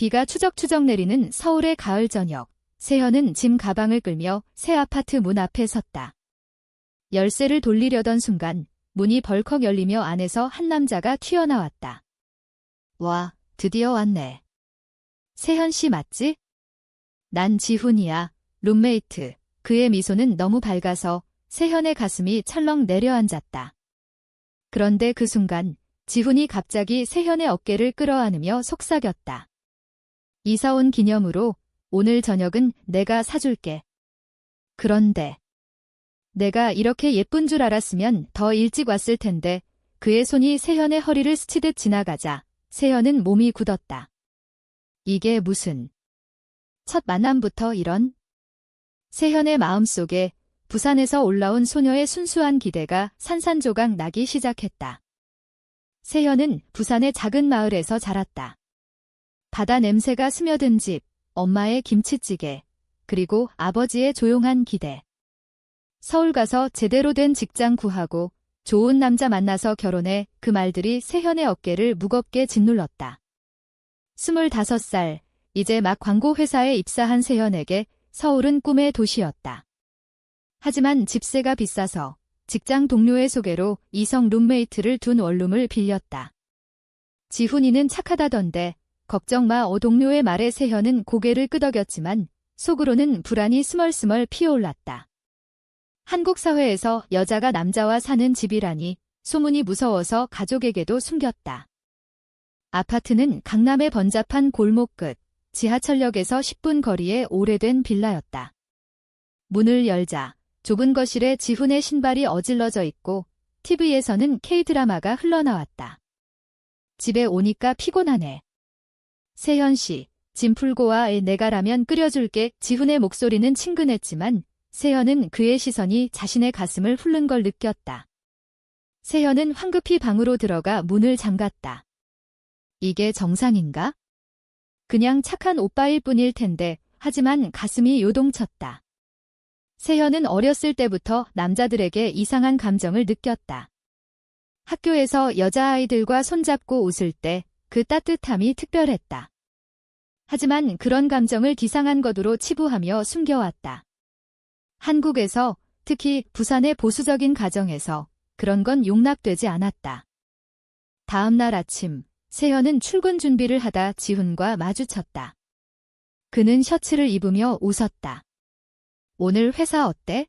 비가 추적추적 내리는 서울의 가을 저녁. 세현은 짐 가방을 끌며 새 아파트 문 앞에 섰다. 열쇠를 돌리려던 순간 문이 벌컥 열리며 안에서 한 남자가 튀어나왔다. 와, 드디어 왔네. 세현 씨 맞지? 난 지훈이야, 룸메이트. 그의 미소는 너무 밝아서 세현의 가슴이 철렁 내려앉았다. 그런데 그 순간 지훈이 갑자기 세현의 어깨를 끌어안으며 속삭였다. 이사 온 기념으로 오늘 저녁은 내가 사줄게. 그런데 내가 이렇게 예쁜 줄 알았으면 더 일찍 왔을 텐데 그의 손이 세현의 허리를 스치듯 지나가자 세현은 몸이 굳었다. 이게 무슨 첫 만남부터 이런 세현의 마음속에 부산에서 올라온 소녀의 순수한 기대가 산산조각 나기 시작했다. 세현은 부산의 작은 마을에서 자랐다. 바다 냄새가 스며든 집, 엄마의 김치찌개, 그리고 아버지의 조용한 기대. 서울 가서 제대로 된 직장 구하고 좋은 남자 만나서 결혼해 그 말들이 세현의 어깨를 무겁게 짓눌렀다. 25살, 이제 막 광고 회사에 입사한 세현에게 서울은 꿈의 도시였다. 하지만 집세가 비싸서 직장 동료의 소개로 이성 룸메이트를 둔 원룸을 빌렸다. 지훈이는 착하다던데 걱정 마 어 동료의 말에 세현은 고개를 끄덕였지만 속으로는 불안이 스멀스멀 피어올랐다. 한국 사회에서 여자가 남자와 사는 집이라니 소문이 무서워서 가족에게도 숨겼다. 아파트는 강남의 번잡한 골목 끝, 지하철역에서 10분 거리의 오래된 빌라였다. 문을 열자 좁은 거실에 지훈의 신발이 어질러져 있고 TV에서는 K드라마가 흘러나왔다. 집에 오니까 피곤하네. 세현 씨, 짐 풀고 와 내가 라면 끓여줄게. 지훈의 목소리는 친근했지만 세현은 그의 시선이 자신의 가슴을 훑는 걸 느꼈다. 세현은 황급히 방으로 들어가 문을 잠갔다. 이게 정상인가? 그냥 착한 오빠일 뿐일 텐데 하지만 가슴이 요동쳤다. 세현은 어렸을 때부터 남자들에게 이상한 감정을 느꼈다. 학교에서 여자아이들과 손잡고 웃을 때 그 따뜻함이 특별했다. 하지만 그런 감정을 기상한 것으로 치부하며 숨겨왔다. 한국에서 특히 부산의 보수적인 가정에서 그런 건 용납되지 않았다. 다음 날 아침 세현은 출근 준비를 하다 지훈과 마주쳤다. 그는 셔츠를 입으며 웃었다. 오늘 회사 어때?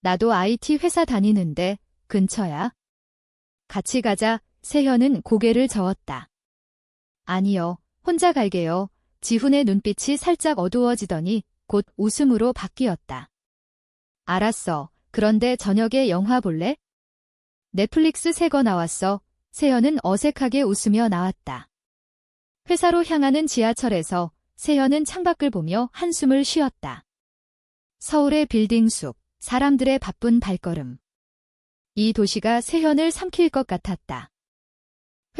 나도 IT 회사 다니는데 근처야. 같이 가자. 세현은 고개를 저었다. 아니요. 혼자 갈게요. 지훈의 눈빛이 살짝 어두워지더니 곧 웃음으로 바뀌었다. 알았어. 그런데 저녁에 영화 볼래? 넷플릭스 새 거 나왔어. 세현은 어색하게 웃으며 나왔다. 회사로 향하는 지하철에서 세현은 창밖을 보며 한숨을 쉬었다. 서울의 빌딩 숲, 사람들의 바쁜 발걸음. 이 도시가 세현을 삼킬 것 같았다.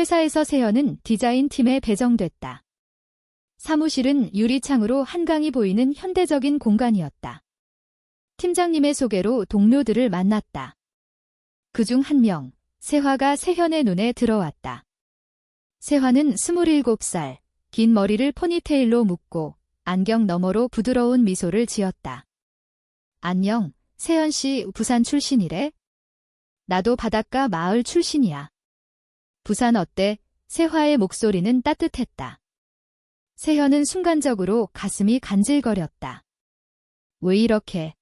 회사에서 세현은 디자인 팀에 배정됐다. 사무실은 유리창으로 한강이 보이는 현대적인 공간이었다. 팀장님의 소개로 동료들을 만났다. 그 중 한 명, 세화가 세현의 눈에 들어왔다. 세화는 27살, 긴 머리를 포니테일로 묶고 안경 너머로 부드러운 미소를 지었다. 안녕, 세연 씨 부산 출신이래? 나도 바닷가 마을 출신이야. 부산 어때? 세화의 목소리는 따뜻했다. 세현은 순간적으로 가슴이 간질거렸다. 왜 이렇게?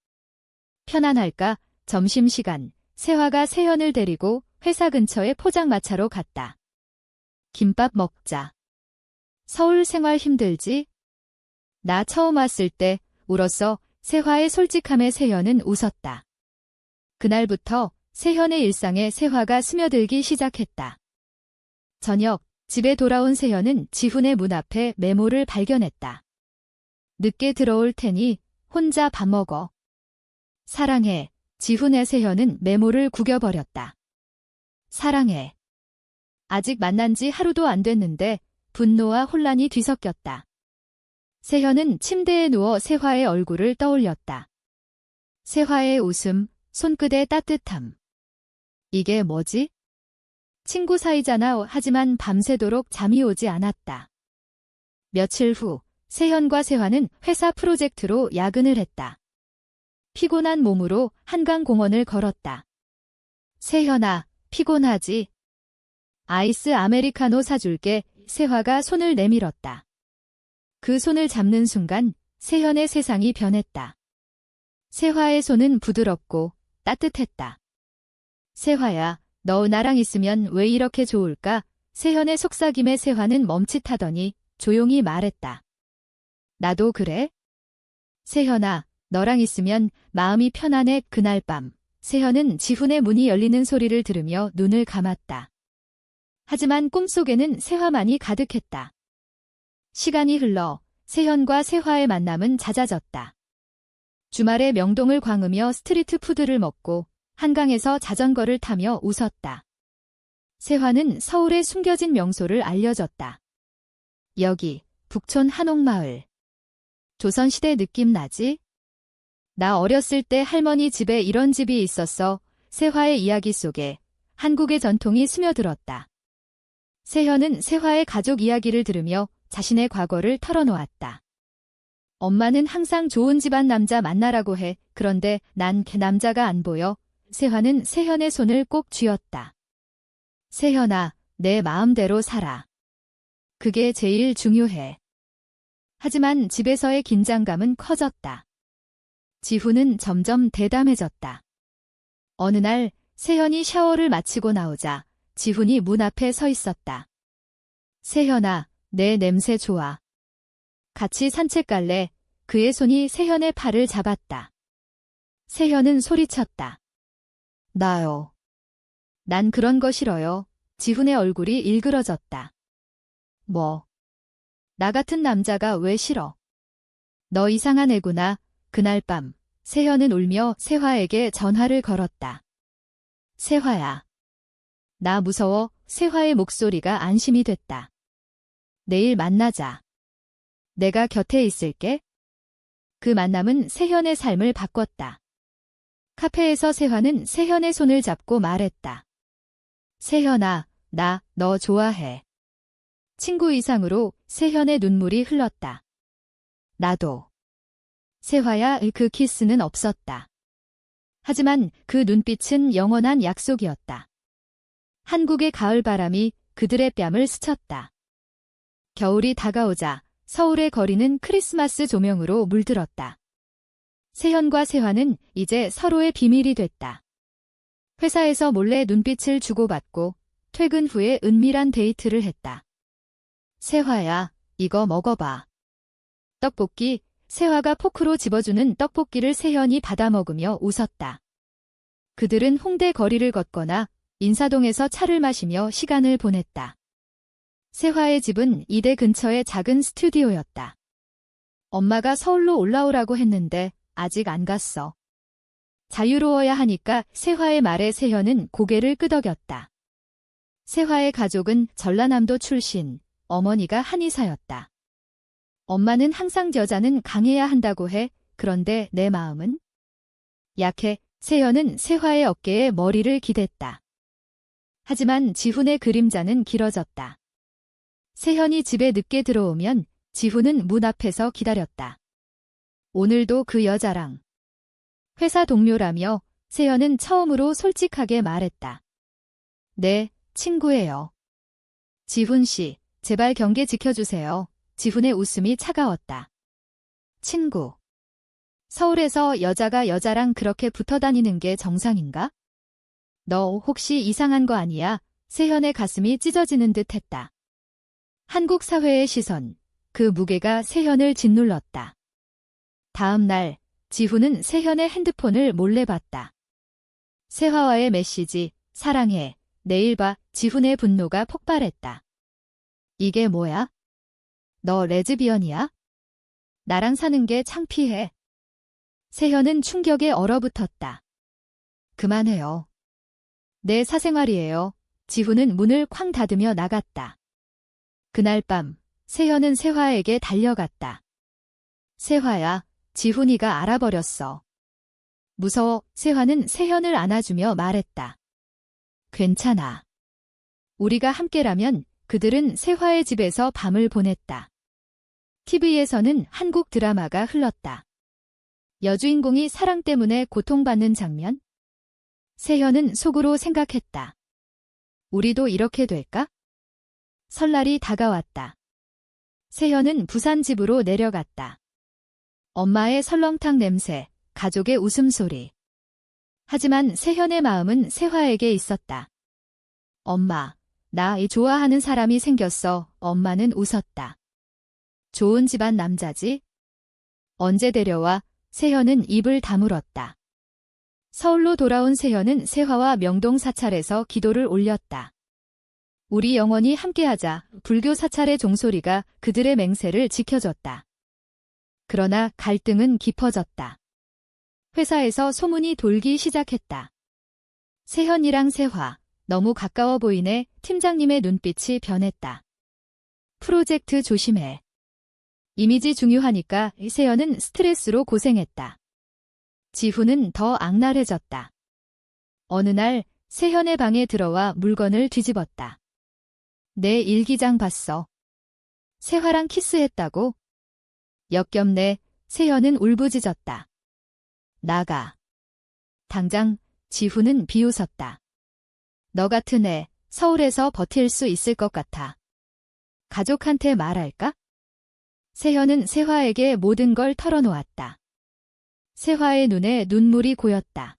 편안할까? 점심시간, 세화가 세현을 데리고 회사 근처의 포장마차로 갔다. 김밥 먹자. 서울 생활 힘들지? 나 처음 왔을 때 울었어. 세화의 솔직함에 세현은 웃었다. 그날부터 세현의 일상에 세화가 스며들기 시작했다. 저녁, 집에 돌아온 세현은 지훈의 문 앞에 메모를 발견했다. 늦게 들어올 테니 혼자 밥 먹어. 사랑해. 지훈의 세현은 메모를 구겨버렸다. 사랑해. 아직 만난 지 하루도 안 됐는데 분노와 혼란이 뒤섞였다. 세현은 침대에 누워 세화의 얼굴을 떠올렸다. 세화의 웃음, 손끝의 따뜻함. 이게 뭐지? 친구 사이잖아 하지만 밤새도록 잠이 오지 않았다. 며칠 후 세현과 세화는 회사 프로젝트로 야근을 했다. 피곤한 몸으로 한강공원을 걸었다. 세현아, 피곤하지? 아이스 아메리카노 사줄게. 세화가 손을 내밀었다. 그 손을 잡는 순간 세현의 세상이 변했다. 세화의 손은 부드럽고 따뜻했다. 세화야, 너 나랑 있으면 왜 이렇게 좋을까? 세현의 속삭임에 세화는 멈칫하더니 조용히 말했다. 나도 그래? 세현아, 너랑 있으면 마음이 편안해 그날 밤. 세현은 지훈의 문이 열리는 소리를 들으며 눈을 감았다. 하지만 꿈속에는 세화만이 가득했다. 시간이 흘러 세현과 세화의 만남은 잦아졌다. 주말에 명동을 광으며 스트리트 푸드를 먹고 한강에서 자전거를 타며 웃었다. 세화는 서울의 숨겨진 명소를 알려줬다. 여기 북촌 한옥마을. 조선시대 느낌 나지? 나 어렸을 때 할머니 집에 이런 집이 있었어. 세화의 이야기 속에 한국의 전통이 스며들었다. 세현은 세화의 가족 이야기를 들으며 자신의 과거를 털어놓았다. 엄마는 항상 좋은 집안 남자 만나라고 해. 그런데 난 걔 남자가 안 보여. 세화는 세현의 손을 꼭 쥐었다. 세현아, 내 마음대로 살아. 그게 제일 중요해. 하지만 집에서의 긴장감은 커졌다. 지훈은 점점 대담해졌다. 어느 날 세현이 샤워를 마치고 나오자 지훈이 문 앞에 서 있었다. 세현아, 내 냄새 좋아. 같이 산책 갈래? 그의 손이 세현의 팔을 잡았다. 세현은 소리쳤다. 나요. 난 그런 거 싫어요. 지훈의 얼굴이 일그러졌다. 뭐? 나 같은 남자가 왜 싫어? 너 이상한 애구나. 그날 밤, 세현은 울며 세화에게 전화를 걸었다. 세화야. 나 무서워. 세화의 목소리가 안심이 됐다. 내일 만나자. 내가 곁에 있을게. 그 만남은 세현의 삶을 바꿨다. 카페에서 세화는 세현의 손을 잡고 말했다. 세현아, 나 너 좋아해. 친구 이상으로 세현의 눈물이 흘렀다. 나도. 세화야 그 키스는 없었다. 하지만 그 눈빛은 영원한 약속이었다. 한국의 가을바람이 그들의 뺨을 스쳤다. 겨울이 다가오자 서울의 거리는 크리스마스 조명으로 물들었다. 세현과 세화는 이제 서로의 비밀이 됐다. 회사에서 몰래 눈빛을 주고받고 퇴근 후에 은밀한 데이트를 했다. 세화야, 이거 먹어봐. 떡볶이, 세화가 포크로 집어주는 떡볶이를 세현이 받아 먹으며 웃었다. 그들은 홍대 거리를 걷거나 인사동에서 차를 마시며 시간을 보냈다. 세화의 집은 이대 근처의 작은 스튜디오였다. 엄마가 서울로 올라오라고 했는데 아직 안 갔어. 자유로워야 하니까 세화의 말에 세현은 고개를 끄덕였다. 세화의 가족은 전라남도 출신, 어머니가 한의사였다. 엄마는 항상 여자는 강해야 한다고 해. 그런데 내 마음은 약해. 세현은 세화의 어깨에 머리를 기댔다. 하지만 지훈의 그림자는 길어졌다. 세현이 집에 늦게 들어오면 지훈은 문 앞에서 기다렸다. 오늘도 그 여자랑 회사 동료라며 세현은 처음으로 솔직하게 말했다. 네, 친구예요. 지훈 씨, 제발 경계 지켜주세요. 지훈의 웃음이 차가웠다. 친구. 서울에서 여자가 여자랑 그렇게 붙어 다니는 게 정상인가? 너 혹시 이상한 거 아니야? 세현의 가슴이 찢어지는 듯 했다. 한국 사회의 시선, 그 무게가 세현을 짓눌렀다. 다음 날, 지훈은 세현의 핸드폰을 몰래 봤다. 세화와의 메시지, 사랑해, 내일 봐, 지훈의 분노가 폭발했다. 이게 뭐야? 너 레즈비언이야? 나랑 사는 게 창피해. 세현은 충격에 얼어붙었다. 그만해요. 내 사생활이에요. 지훈은 문을 쾅 닫으며 나갔다. 그날 밤, 세현은 세화에게 달려갔다. 세화야, 지훈이가 알아버렸어. 무서워, 세화는 세현을 안아주며 말했다. 괜찮아. 우리가 함께라면 그들은 세화의 집에서 밤을 보냈다. TV에서는 한국 드라마가 흘렀다. 여주인공이 사랑 때문에 고통받는 장면? 세현은 속으로 생각했다. 우리도 이렇게 될까? 설날이 다가왔다. 세현은 부산 집으로 내려갔다. 엄마의 설렁탕 냄새, 가족의 웃음소리. 하지만 세현의 마음은 세화에게 있었다. 엄마, 나 이 좋아하는 사람이 생겼어. 엄마는 웃었다. 좋은 집안 남자지? 언제 데려와? 세현은 입을 다물었다. 서울로 돌아온 세현은 세화와 명동 사찰에서 기도를 올렸다. 우리 영원히 함께하자 불교 사찰의 종소리가 그들의 맹세를 지켜줬다. 그러나 갈등은 깊어졌다. 회사에서 소문이 돌기 시작했다. 세현이랑 세화, 너무 가까워 보이네 팀장님의 눈빛이 변했다. 프로젝트 조심해. 이미지 중요하니까 세연은 스트레스로 고생했다. 지훈은 더 악랄해졌다. 어느 날 세현의 방에 들어와 물건을 뒤집었다. 내 일기장 봤어. 세화랑 키스했다고? 역겹네. 세현은 울부짖었다. 나가. 당장 지훈은 비웃었다. 너 같은 애 서울에서 버틸 수 있을 것 같아. 가족한테 말할까? 세현은 세화에게 모든 걸 털어놓았다. 세화의 눈에 눈물이 고였다.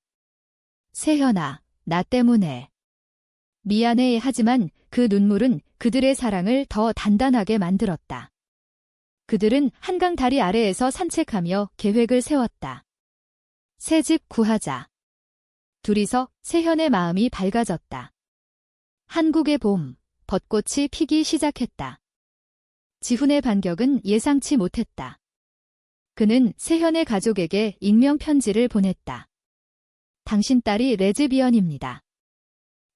세현아, 나 때문에. 미안해 하지만 그 눈물은 그들의 사랑을 더 단단하게 만들었다. 그들은 한강 다리 아래에서 산책하며 계획을 세웠다. 새 집 구하자. 둘이서 세현의 마음이 밝아졌다. 한국의 봄, 벚꽃이 피기 시작했다. 지훈의 반격은 예상치 못했다. 그는 세현의 가족에게 익명 편지를 보냈다. 당신 딸이 레즈비언입니다.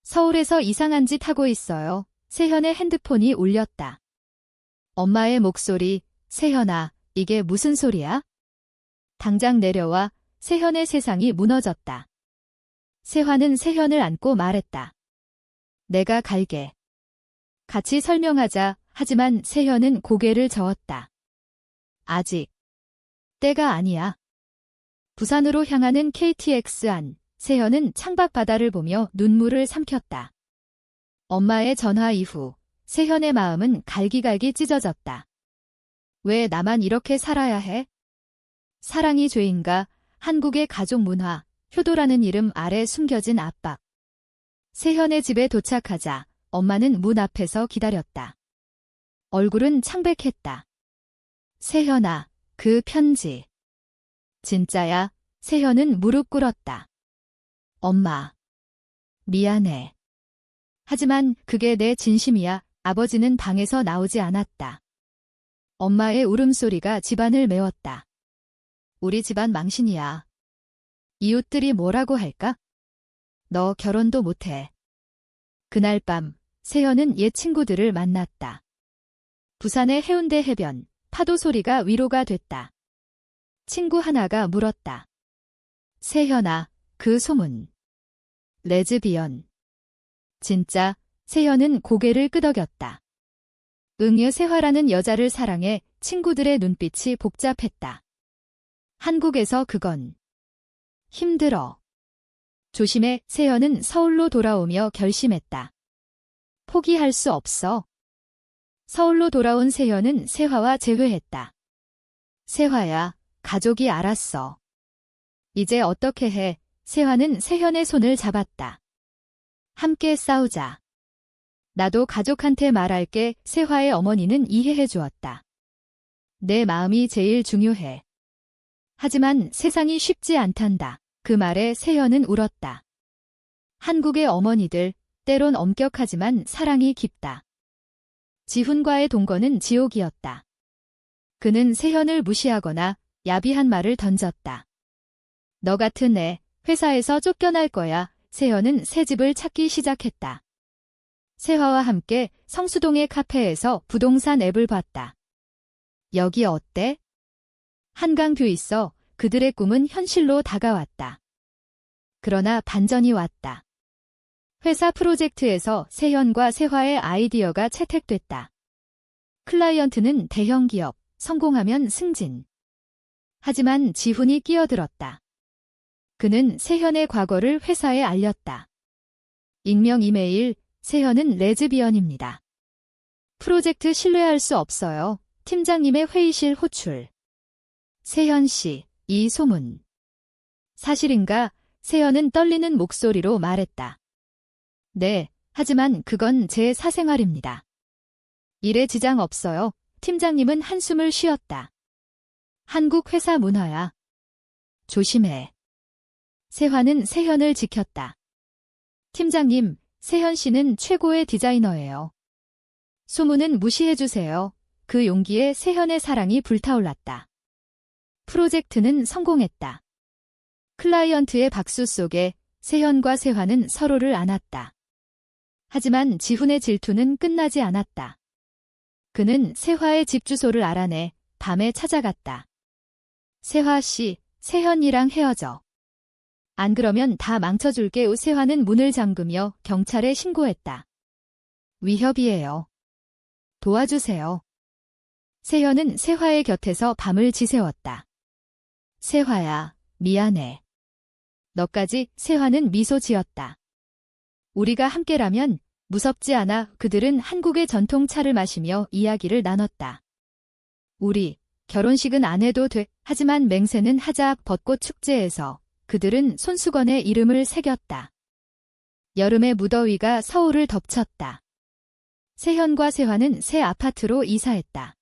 서울에서 이상한 짓 하고 있어요. 세현의 핸드폰이 울렸다. 엄마의 목소리, 세현아, 이게 무슨 소리야? 당장 내려와 세현의 세상이 무너졌다. 세화는 세현을 안고 말했다. 내가 갈게. 같이 설명하자 하지만 세현은 고개를 저었다. 아직. 때가 아니야. 부산으로 향하는 KTX 안, 세현은 창밖 바다를 보며 눈물을 삼켰다. 엄마의 전화 이후 세현의 마음은 갈기갈기 찢어졌다. 왜 나만 이렇게 살아야 해? 사랑이 죄인가? 한국의 가족 문화, 효도라는 이름 아래 숨겨진 압박. 세현의 집에 도착하자 엄마는 문 앞에서 기다렸다. 얼굴은 창백했다. 세현아, 그 편지. 진짜야, 세현은 무릎 꿇었다. 엄마. 미안해. 하지만 그게 내 진심이야. 아버지는 방에서 나오지 않았다. 엄마의 울음소리가 집안을 메웠다. 우리 집안 망신이야. 이웃들이 뭐라고 할까? 너 결혼도 못해. 그날 밤, 세연은 옛 친구들을 만났다. 부산의 해운대 해변, 파도 소리가 위로가 됐다. 친구 하나가 물었다. 세현아, 그 소문. 레즈비언. 진짜, 세현은 고개를 끄덕였다. 응유 세화라는 여자를 사랑해 친구들의 눈빛이 복잡했다. 한국에서 그건 힘들어. 조심해 세연은 서울로 돌아오며 결심했다. 포기할 수 없어. 서울로 돌아온 세연은 세화와 재회했다. 세화야, 가족이 알았어. 이제 어떻게 해? 세화는 세현의 손을 잡았다. 함께 싸우자. 나도 가족한테 말할게 세화의 어머니는 이해해 주었다. 내 마음이 제일 중요해. 하지만 세상이 쉽지 않단다. 그 말에 세현은 울었다. 한국의 어머니들, 때론 엄격하지만 사랑이 깊다. 지훈과의 동거는 지옥이었다. 그는 세현을 무시하거나 야비한 말을 던졌다. 너 같은 애, 회사에서 쫓겨날 거야. 세현은 새 집을 찾기 시작했다. 세화와 함께 성수동의 카페에서 부동산 앱을 봤다. 여기 어때? 한강뷰 있어 그들의 꿈은 현실로 다가왔다. 그러나 반전이 왔다. 회사 프로젝트에서 세현과 세화의 아이디어가 채택됐다. 클라이언트는 대형 기업, 성공하면 승진. 하지만 지훈이 끼어들었다. 그는 세현의 과거를 회사에 알렸다. 익명 이메일, 세현은 레즈비언입니다. 프로젝트 신뢰할 수 없어요. 팀장님의 회의실 호출. 세현 씨, 이 소문. 사실인가? 세현은 떨리는 목소리로 말했다. 네, 하지만 그건 제 사생활입니다. 일에 지장 없어요. 팀장님은 한숨을 쉬었다. 한국 회사 문화야. 조심해. 세화는 세현을 지켰다. 팀장님, 세현 씨는 최고의 디자이너예요. 소문은 무시해주세요. 그 용기에 세현의 사랑이 불타올랐다. 프로젝트는 성공했다. 클라이언트의 박수 속에 세현과 세화는 서로를 안았다. 하지만 지훈의 질투는 끝나지 않았다. 그는 세화의 집 주소를 알아내 밤에 찾아갔다. 세화 씨, 세현이랑 헤어져. 안 그러면 다 망쳐줄게. 세화는 문을 잠그며 경찰에 신고했다. 위협이에요. 도와주세요. 세현은 세화의 곁에서 밤을 지새웠다. 세화야, 미안해. 너까지 세화는 미소 지었다. 우리가 함께라면 무섭지 않아 그들은 한국의 전통 차를 마시며 이야기를 나눴다. 우리, 결혼식은 안 해도 돼. 하지만 맹세는 하자 벚꽃 축제에서 그들은 손수건에 이름을 새겼다. 여름의 무더위가 서울을 덮쳤다. 세현과 세화는 새 아파트로 이사했다.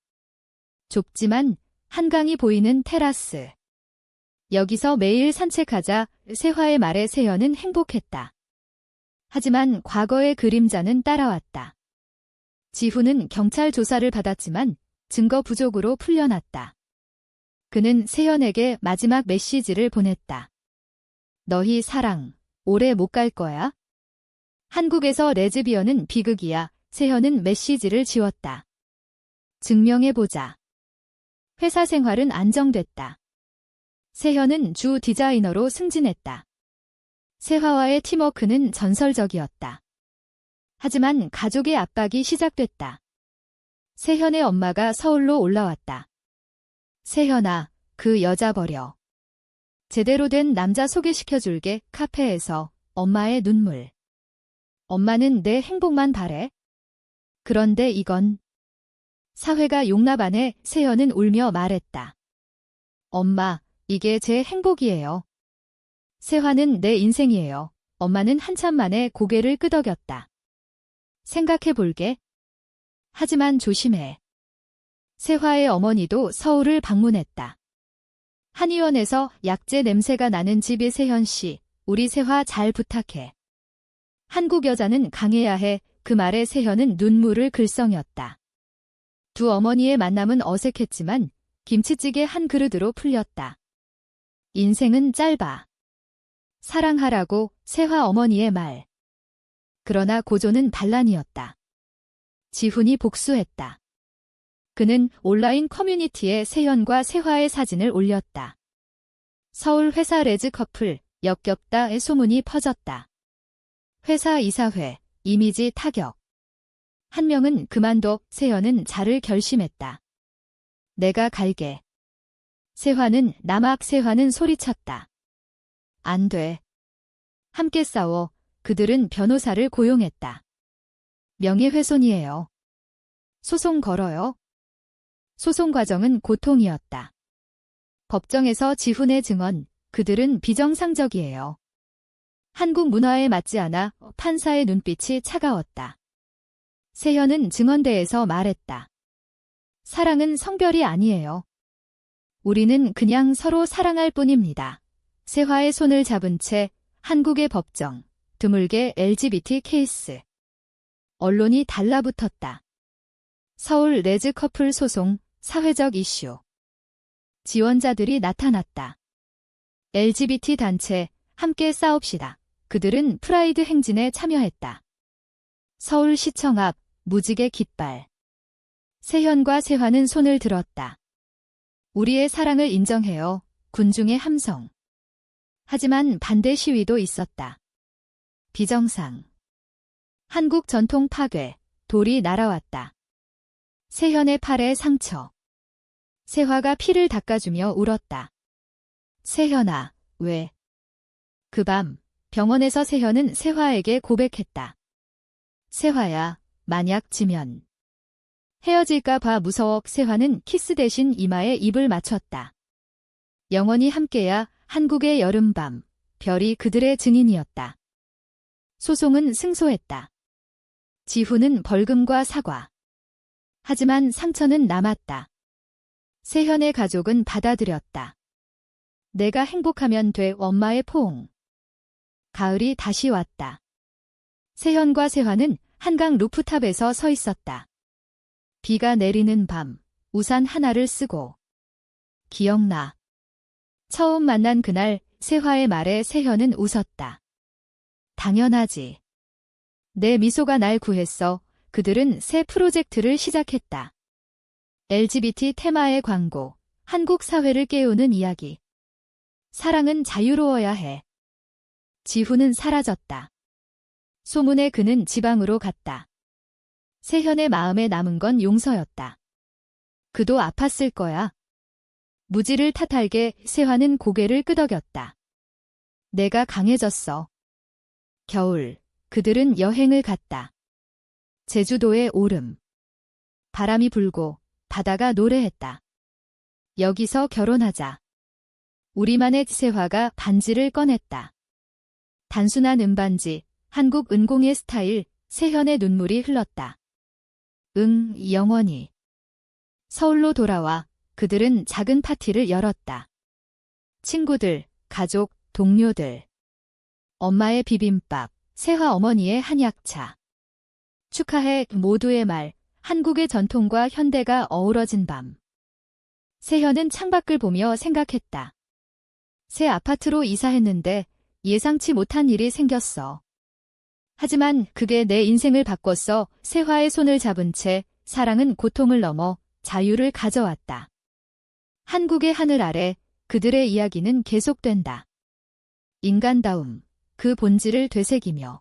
좁지만 한강이 보이는 테라스. 여기서 매일 산책하자 세화의 말에 세현은 행복했다. 하지만 과거의 그림자는 따라왔다. 지훈은 경찰 조사를 받았지만 증거 부족으로 풀려났다. 그는 세현에게 마지막 메시지를 보냈다. 너희 사랑, 오래 못 갈 거야? 한국에서 레즈비언은 비극이야. 세현은 메시지를 지웠다. 증명해보자. 회사 생활은 안정됐다. 세현은 주 디자이너로 승진했다. 세화와의 팀워크는 전설적이었다. 하지만 가족의 압박이 시작됐다. 세현의 엄마가 서울로 올라왔다. 세현아, 그 여자 버려. 제대로 된 남자 소개시켜줄게 카페에서 엄마의 눈물. 엄마는 내 행복만 바래. 그런데 이건 사회가 용납 안 해 세현은 울며 말했다. 엄마, 이게 제 행복이에요. 세화는 내 인생이에요. 엄마는 한참 만에 고개를 끄덕였다. 생각해 볼게. 하지만 조심해. 세화의 어머니도 서울을 방문했다. 한의원에서 약재 냄새가 나는 집의 세현 씨, 우리 세화 잘 부탁해. 한국 여자는 강해야 해. 그 말에 세현은 눈물을 글썽였다. 두 어머니의 만남은 어색했지만 김치찌개 한 그릇으로 풀렸다. 인생은 짧아. 사랑하라고 세화 어머니의 말. 그러나 고조는 반란이었다. 지훈이 복수했다. 그는 온라인 커뮤니티에 세현과 세화의 사진을 올렸다. 서울 회사 레즈 커플 역겹다의 소문이 퍼졌다. 회사 이사회 이미지 타격. 한 명은 그만둬 세현은 자를 결심했다. 내가 갈게. 세화는 남악 세화는 소리쳤다. 안 돼. 함께 싸워 그들은 변호사를 고용했다. 명예훼손이에요. 소송 걸어요. 소송 과정은 고통이었다. 법정에서 지훈의 증언, 그들은 비정상적이에요. 한국 문화에 맞지 않아 판사의 눈빛이 차가웠다. 세현은 증언대에서 말했다. 사랑은 성별이 아니에요. 우리는 그냥 서로 사랑할 뿐입니다. 세화의 손을 잡은 채 한국의 법정, 드물게 LGBT 케이스. 언론이 달라붙었다. 서울 레즈 커플 소송, 사회적 이슈. 지원자들이 나타났다. LGBT 단체, 함께 싸웁시다. 그들은 프라이드 행진에 참여했다. 서울시청 앞 무지개 깃발. 세현과 세화는 손을 들었다. 우리의 사랑을 인정해요. 군중의 함성. 하지만 반대 시위도 있었다. 비정상. 한국 전통 파괴, 돌이 날아왔다. 세현의 팔에 상처. 세화가 피를 닦아주며 울었다. 세현아, 왜? 그 밤, 병원에서 세현은 세화에게 고백했다. 세화야, 만약 지면. 헤어질까 봐 무서워 세화는 키스 대신 이마에 입을 맞췄다. 영원히 함께야 한국의 여름밤, 별이 그들의 증인이었다. 소송은 승소했다. 지후는 벌금과 사과. 하지만 상처는 남았다. 세현의 가족은 받아들였다. 내가 행복하면 돼 엄마의 포옹. 가을이 다시 왔다. 세현과 세화는 한강 루프탑에서 서 있었다. 비가 내리는 밤, 우산 하나를 쓰고. 기억나. 처음 만난 그날 세화의 말에 세현은 웃었다. 당연하지. 내 미소가 날 구했어. 그들은 새 프로젝트를 시작했다. LGBT 테마의 광고, 한국 사회를 깨우는 이야기. 사랑은 자유로워야 해. 지후는 사라졌다. 소문에 그는 지방으로 갔다. 세현의 마음에 남은 건 용서였다. 그도 아팠을 거야. 무지를 탓할게 세화는 고개를 끄덕였다. 내가 강해졌어. 겨울, 그들은 여행을 갔다. 제주도의 오름. 바람이 불고 바다가 노래했다. 여기서 결혼하자. 우리만의 세화가 반지를 꺼냈다. 단순한 은반지, 한국 은공의 스타일, 세현의 눈물이 흘렀다. 응, 영원히. 서울로 돌아와 그들은 작은 파티를 열었다. 친구들, 가족, 동료들. 엄마의 비빔밥, 세화 어머니의 한약차. 축하해 모두의 말, 한국의 전통과 현대가 어우러진 밤. 세현은 창밖을 보며 생각했다. 새 아파트로 이사했는데 예상치 못한 일이 생겼어. 하지만 그게 내 인생을 바꿨어 세화의 손을 잡은 채 사랑은 고통을 넘어 자유를 가져왔다. 한국의 하늘 아래 그들의 이야기는 계속된다. 인간다움, 그 본질을 되새기며